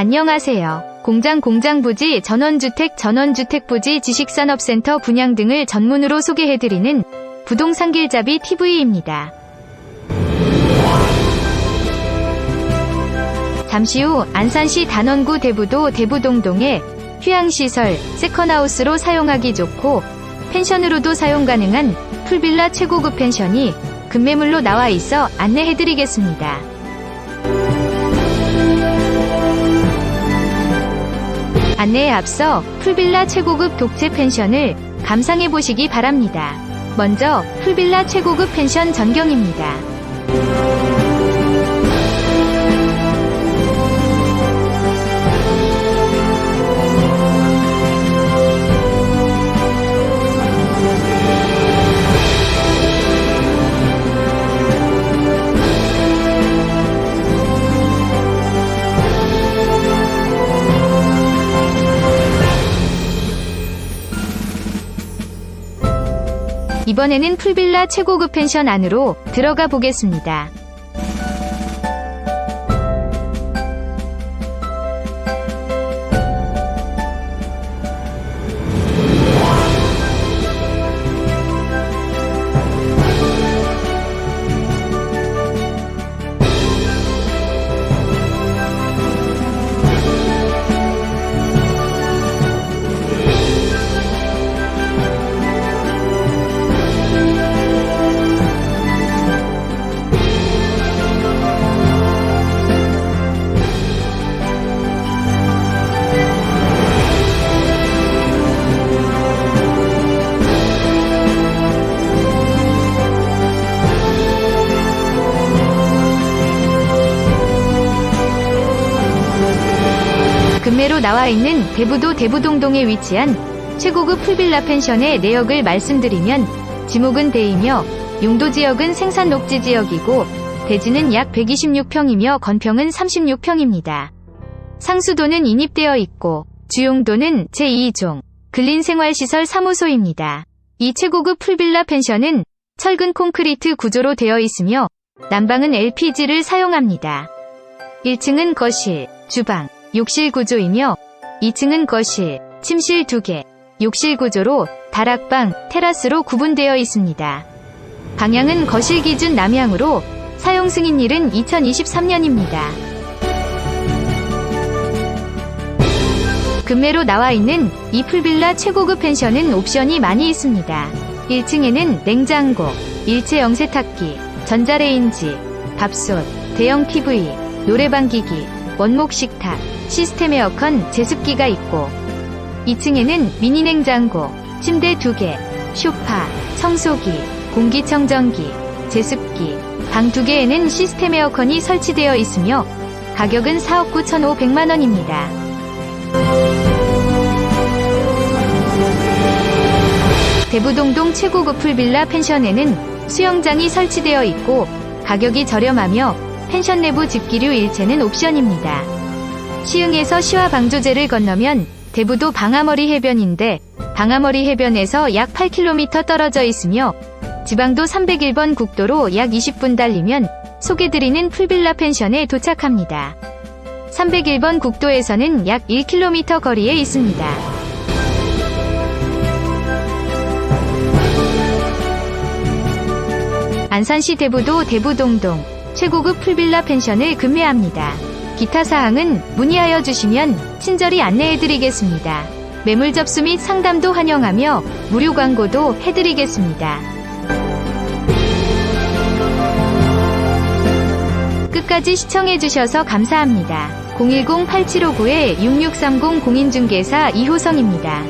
안녕하세요. 공장 공장부지 전원주택 전원주택부지 지식산업센터 분양 등을 전문으로 소개해드리는 부동산 길잡이 TV입니다. 잠시 후 안산시 단원구 대부도 대부동동에 휴양시설, 세컨하우스로 사용하기 좋고 펜션으로도 사용 가능한 풀빌라 최고급 펜션이 급매물로 나와 있어 안내해드리겠습니다. 안내에 앞서 풀빌라 최고급 독채 펜션을 감상해 보시기 바랍니다. 먼저 풀빌라 최고급 펜션 전경입니다. 이번에는 풀빌라 최고급 펜션 안으로 들어가 보겠습니다. 금매로 나와 있는 대부도 대부동동에 위치한 최고급 풀빌라 펜션의 내역을 말씀드리면 지목은 대이며 용도 지역은 생산 녹지 지역이고 대지는 약 126평이며 건평은 36평입니다. 상수도는 인입되어 있고 주용도는 제2종 근린생활시설 사무소입니다. 이 최고급 풀빌라 펜션은 철근 콘크리트 구조로 되어 있으며 난방은 LPG를 사용합니다. 1층은 거실, 주방, 욕실 구조이며 2층은 거실, 침실 2개, 욕실 구조로 다락방, 테라스로 구분되어 있습니다. 방향은 거실 기준 남향으로 사용 승인일은 2023년입니다. 금매로 나와 있는 이 풀빌라 최고급 펜션은 옵션이 많이 있습니다. 1층에는 냉장고, 일체형 세탁기, 전자레인지, 밥솥, 대형 TV, 노래방 기기, 원목 식탁, 시스템 에어컨, 제습기가 있고 2층에는 미니 냉장고, 침대 2개, 쇼파, 청소기, 공기청정기, 제습기, 방 2개에는 시스템 에어컨이 설치되어 있으며 가격은 4억 9,500만 원입니다. 대부동동 최고급 풀빌라 펜션에는 수영장이 설치되어 있고 가격이 저렴하며 펜션 내부 집기류 일체는 옵션입니다. 시흥에서 시와 방조제를 건너면 대부도 방아머리 해변인데 방아머리 해변에서 약 8km 떨어져 있으며 지방도 301번 국도로 약 20분 달리면 소개드리는 풀빌라 펜션에 도착합니다. 301번 국도에서는 약 1km 거리에 있습니다. 안산시 대부도 대부동동 최고급 풀빌라 펜션을 금매합니다. 기타 사항은 문의하여 주시면 친절히 안내해드리겠습니다. 매물 접수 및 상담도 환영하며 무료 광고도 해드리겠습니다. 끝까지 시청해주셔서 감사합니다. 010-8759-6630 공인중개사 이호성입니다.